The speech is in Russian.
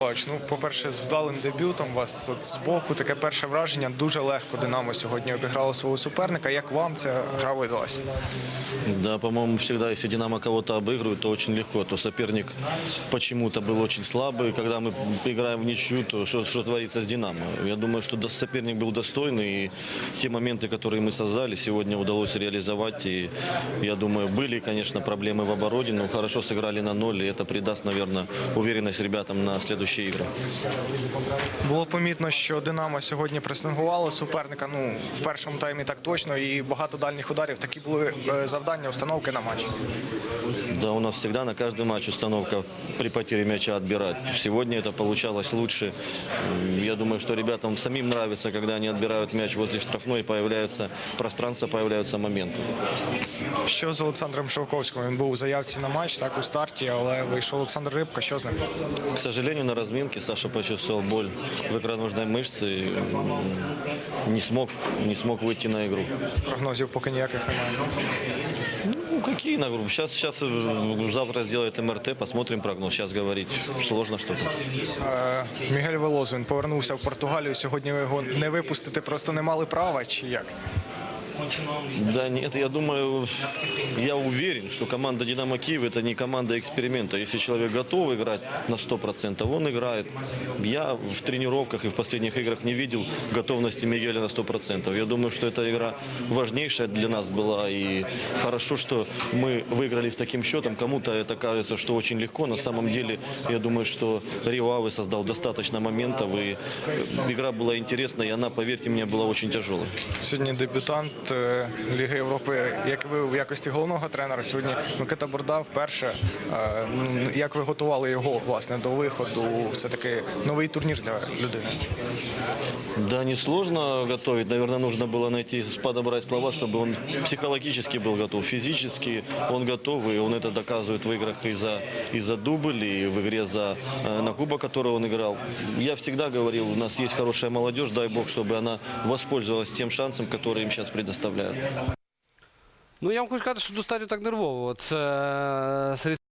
Ну, по-перше, з вдалим дебютом вас от збоку таке перше враження. Дуже легко Динамо сьогодні обіграло свого суперника. Як вам ця гра видалась? Да, по-моему, всегда, если «Динамо» кого-то обыгрывает, то очень легко. То соперник почему-то был очень слабый. Когда мы играем в ничью, то что, что творится с «Динамо»? Я думаю, что соперник был достойный. И те моменты, которые мы создали, сегодня удалось реализовать. И я думаю, были, конечно, проблемы в обороне, но хорошо сыграли на ноль. И это придаст, наверное, уверенность ребятам на следующие игры. Було помітно, що Динамо сьогодні пресингувало суперника. Ну в першому таймі так точно, і багато дальніх ударів. Такі були е, завдання, установки на матч. Да, у нас всегда на каждый матч установка при потере мяча отбирать. Сегодня это получалось лучше. М, Я думаю, что ребятам самим нравится, когда они отбирают мяч возле штрафной, появляется пространство, появляются моменты. Що з Олександром Шовковським? Він був у заявці на матч, так у старті, але вийшов Олександр Рибка. Що з ним? К сожалению, на разминке Саша почувствовал боль в икроножной мышце и м, не смог, не смог выйти на игру. Прогнозів поки ніяких немає. Ну, какие нагрузки? Сейчас, сейчас э, завтра сделает МРТ, посмотрим прогноз. Сейчас говорить сложно что-то. Е, Мігель Велозу він повернувся в Португалію. Сьогодні ви його не випустити просто не мали права, чи як? Да нет, я думаю, я уверен, что команда «Динамо Киев» это не команда эксперимента. Если человек готов играть на 100%, он играет. Я в тренировках и в последних играх не видел готовности Мигеля на 100%. Я думаю, что эта игра важнейшая для нас была. И хорошо, что мы выиграли с таким счетом. Кому-то это кажется, что очень легко. На самом деле, я думаю, что Ривавы создал достаточно моментов. И игра была интересная, и она, поверьте мне, была очень тяжелой. Сьогодні дебютант е, Ліги Європи, як ви в якості головного тренера. Сьогодні Микита Борда вперше. Е, м, Як ви готували його власне до виходу? Все таки новий турнір для людини. Да, несложно готовить. Наверное, нужно было найти, подобрать слова, чтобы он психологически был готов. Физически он готов, и он это доказывает в играх и за, и за дубль, и в игре за, э, на Куба, который он играл. Я всегда говорил, у нас есть хорошая молодежь, дай бог, чтобы она воспользовалась тем шансом, который им сейчас предоставляют. Ну, я вам хочу сказати, що достатньо так нервово. Це Сергій